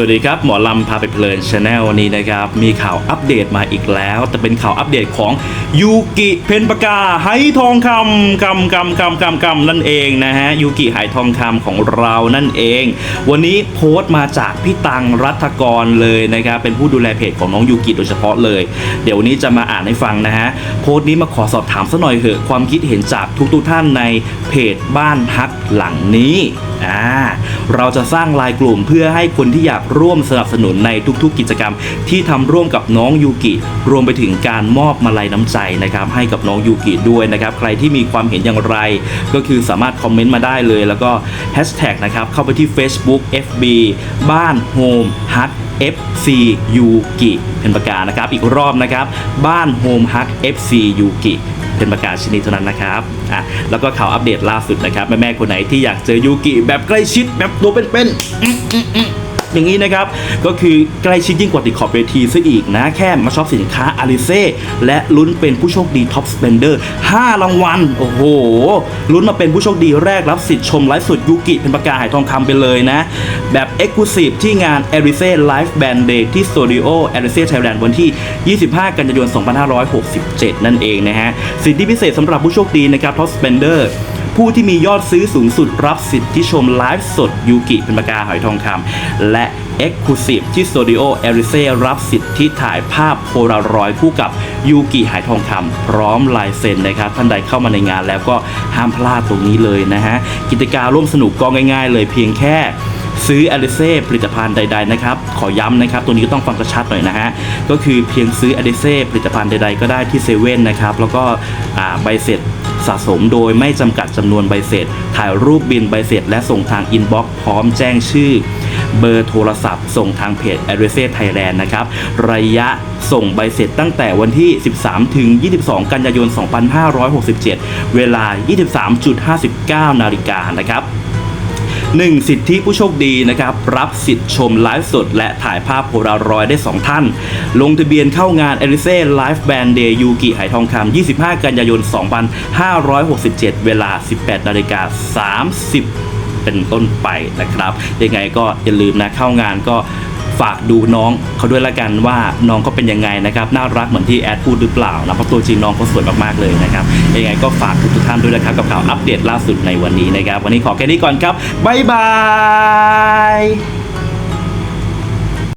วัสดีครับ หมอลำพาไปเพลินชาแนลวันนี้นะครับ มีข่าวอัปเดตมาอีกแล้ว แต่เป็นข่าวอัปเดตของยูกิเพนปากาไหทองคำกำกำกำกำกำนั่นเองนะฮะยูกิไหทองคำของเรานั่นเอง วันนี้โพสต์มาจากพี่ตังรัฐกรเลยนะครับเป็นผู้ดูแลเพจของน้องยูกิโดยเฉพาะเลย เดี๋ยววันนี้จะมาอ่านให้ฟังนะฮะโพสต์นี้มาขอสอบถามสักหน่อยเถอะความคิดเห็นจากทุกๆท่านในเพจบ้านฮักหลังนี้ อ่าเราจะสร้างลายกลุ่มเพื่อให้คนที่อยากร่วมสนับสนุนในทุกๆ กิจกรรม ที่ทำร่วมกับน้องยูกิ รวมไปถึงการมอบมาลัยน้ำใจนะครับให้กับน้องยูกิด้วยนะครับใครที่มีความเห็นอย่างไร ก็คือสามารถคอมเมนต์มาได้เลย แล้วก็แฮชแท็กนะครับเข้าไปที่ Facebook FB บ้านโฮมฮัก FC ยูกิเป็นประกาศนะครับ อีกรอบนะครับ บ้านโฮมฮัก FC ยูกิ เป็นประกาศชนิดเท่านั้นนะครับอะแล้วก็ข่าวอัปเดตล่าสุดนะครับแม่ๆคนไหนที่อยากเจอยูกิแบบใกล้ชิดแบบตัวเป็นๆ อย่างนี้นะครับ ก็คือใกล้ชิดยิ่งกว่าติดขอบเวทีซะอีกนะ แค่มาช็อปสินค้าอาริเซ่และลุ้นเป็นผู้โชคดีท็อปสเปนเดอร์5รางวัล โอ้โห ลุ้นมาเป็นผู้โชคดีแรกรับสิทธิ์ชมไลฟ์สดยูกิเป็นประกาศหายทองคำไปเลยนะ แบบ e x c l u s i v e ที่งาน a r i s e Live Band Day ที่สตูดิโอ a r i s e Thailand วันที่ 25 กันยายน 2567 นั่นเองนะฮะ สิทธิพิเศษสำหรับผู้โชคดีนะครับ Top Spender ผู้ที่มียอดซื้อสูงสุดรับสิทธิชมไลฟ์สดยูกิเป็นประกาหอยทองคำและ e x c l u s i v e ที่สตูดิโอเอริเซรับสิทธิถ่ายภาพโพลารอยคู่กับยูกิหายทองคำพร้อมลายเซ็นนะครับ ท่านใดเข้ามาในงานแล้วก็ห้ามพลาดตรงนี้เลยนะฮะ กิจการร่วมสนุกก็ง่ายๆเลยเพียงแค่ซื้ออลิเซ่ผลิตภัณฑ์ใด ๆ นะครับ ขอย้ำนะครับ ตัวนี้ก็ต้องฟังกระชัดหน่อยนะฮะ ก็คือเพียงซื้ออลิเซ่ผลิตภัณฑ์ใด ๆ ก็ได้ที่เซเว่นนะครับ แล้วก็ใบเสร็จ สะสมโดยไม่จำกัดจำนวนใบเสร็จ ถ่ายรูปบินใบเสร็จ และส่งทางอินบ็อกซ์พร้อมแจ้งชื่อ เบอร์โทรศัพท์ ส่งทางเพจ a d r e s s e Thailand นะครับ ระยะส่งใบเสร็จตั้งแต่วันที่ 13 ถึง 22 กันยายน 2567 เวลา 23.59 นาฬิกานะครับ 1. สิทธิผู้โชคดีนะครับ รับสิทธิ์ชมไลฟ์สด และถ่ายภาพโพลารอยได้ 2 ท่าน ลงทะเบียนเข้างานเอริเซ่ไลฟ์แบนด์เดยูกิไหทองคำ25 กันยายน 2567 เวลา 18นาฬิกา30 เป็นต้นไปนะครับ ยังไงก็อย่าลืมนะเข้างานก็ ฝากดูน้องเขาด้วยละกันว่าน้องเขาเป็นยังไงนะครับน่ารักเหมือนที่แอดพูดหรือเปล่านะเพราะตัวจริงน้องเขาสวยมากๆเลยนะครับยังไงก็ฝากทุกท่านด้วยนะครับกับข่าวอัปเดตล่าสุดในวันนี้นะครับ วันนี้ขอแค่นี้ก่อนครับบ๊ายบาย